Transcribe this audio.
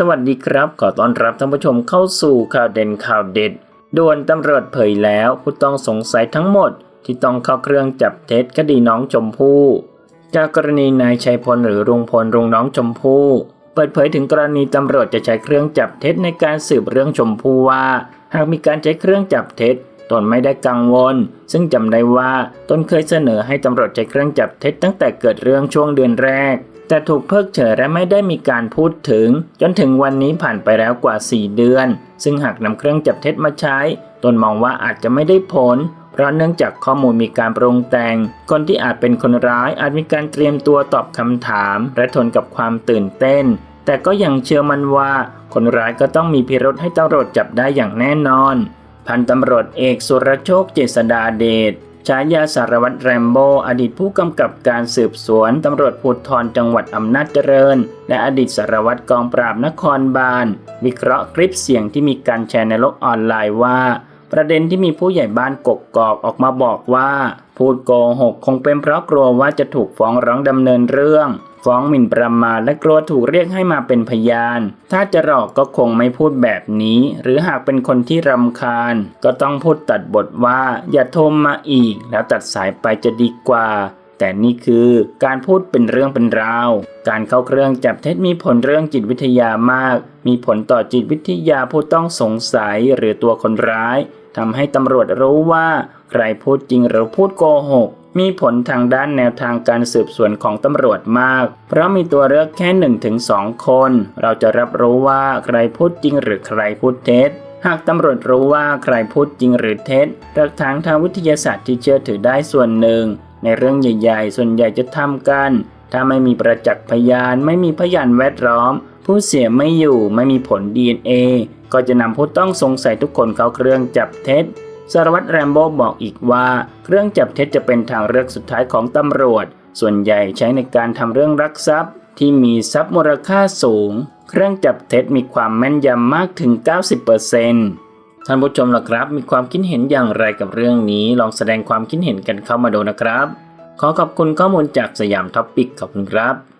สวัสดีครับ ขอต้อนรับท่านผู้ชมเข้าสู่ข่าวเด่นข่าวเด็ดด่วนตำรวจเผยแล้วผู้ต้องสงสัยทั้งหมด ที่ต้องเข้าเครื่องจับเท็จคดีน้องชมพู่จากกรณีนายชัยพลหรือรุงพลรุงน้องชมพู่เปิดเผยถึงกรณีตำรวจจะใช้เครื่องจับเท็จในการสืบเรื่องชมพู่ว่า หากมีการใช้เครื่องจับเท็จตนไม่ได้กังวล ซึ่งจำได้ว่าตนเคยเสนอให้ตำรวจใช้เครื่องจับเท็จตั้งแต่เกิดเรื่องช่วงเดือนแรก แต่ถูกเพิกเฉยและไม่ได้มีการพูดถึง จนถึงวันนี้ผ่านไปแล้วกว่า 4 เดือน ซึ่งหากนำเครื่องจับเท็จมาใช้ ตนมองว่าอาจจะไม่ได้ผล เพราะเนื่องจากข้อมูลมีการปรุงแต่ง คนที่อาจเป็นคนร้ายอาจมีการเตรียมตัวตอบคำถาม และทนกับความตื่นเต้น แต่ก็ยังเชื่อมั่นว่า คนร้ายก็ต้องมีพิรุธให้ตำรวจจับได้อย่างแน่นอน พันตำรวจเอกสุรโชคเจษดาเดช ฉายาสารวัตรแรมโบ้อดีตผู้กำกับการสืบสวนตำรวจภูธรจังหวัดอำนาจเจริญ และอดีตสารวัตรกองปราบนครบาล วิเคราะห์คลิปเสียงที่มีการแชร์ในโลกออนไลน์ว่า ประเด็นที่มีผู้ใหญ่บ้านกกกอกออกมาบอกว่า พูดโกหกคงเป็นเพราะกลัวว่าจะถูกฟ้องร้องดำเนินเรื่อง ฟ้องหมิ่นประมาทและกลัวถูกเรียกให้มาเป็นพยาน ถ้าจะหลอกก็คงไม่พูดแบบนี้ หรือหากเป็นคนที่รำคาญ ก็ต้องพูดตัดบทว่าอย่าโทรมาอีก แล้วตัดสายไปจะดีกว่า แต่นี่คือการพูดเป็นเรื่องเป็นราว การเข้าเครื่องจับเท็จมีผลเรื่องจิตวิทยามาก มีผลต่อจิตวิทยาผู้ต้องสงสัยหรือตัวคนร้ายทำให้ตำรวจรู้ว่า ใครพูดจริงหรือพูดโกหก มีผลทางด้านแนวทางการสืบสวนของตำรวจมาก เพราะมีตัวเลือกแค่1นถึงสคน เราจะรับรู้ว่าใครพูดจริงหรือใครพูดเท็จหากตำรวจรู้ว่าใครพูดจริงหรือเท็จหลักฐานทางวิทยาศาสตร์ที่เชื่อถือได้ส่วนหนึ่ง ในเรื่องใหญ่ๆ ส่วนใหญ่จะทำกัน ถ้าไม่มีประจักษ์พยานไม่มีพยานแวดล้อม ผู้เสียไม่อยู่ไม่มีผล DNA ก็จะนำผู้ต้องสงสัยทุกคนเข้าเครื่องจับเท็จ สารวัตรแรมโบ้บอกอีกว่า เครื่องจับเท็จจะเป็นทางเลือกสุดท้ายของตำรวจ ส่วนใหญ่ใช้ในการทำเรื่องรักทรัพย์ ที่มีทรัพย์มูลค่าสูง เครื่องจับเท็จมีความแม่นยำมากถึง 90%ท่านผู้ชมล่ะครับ มีความคิดเห็นอย่างไรกับเรื่องนี้ ลองแสดงความคิดเห็นกันเข้ามาดูนะครับ ขอขอบคุณข้อมูลจากสยามท็อปปิกขอบคุณครับ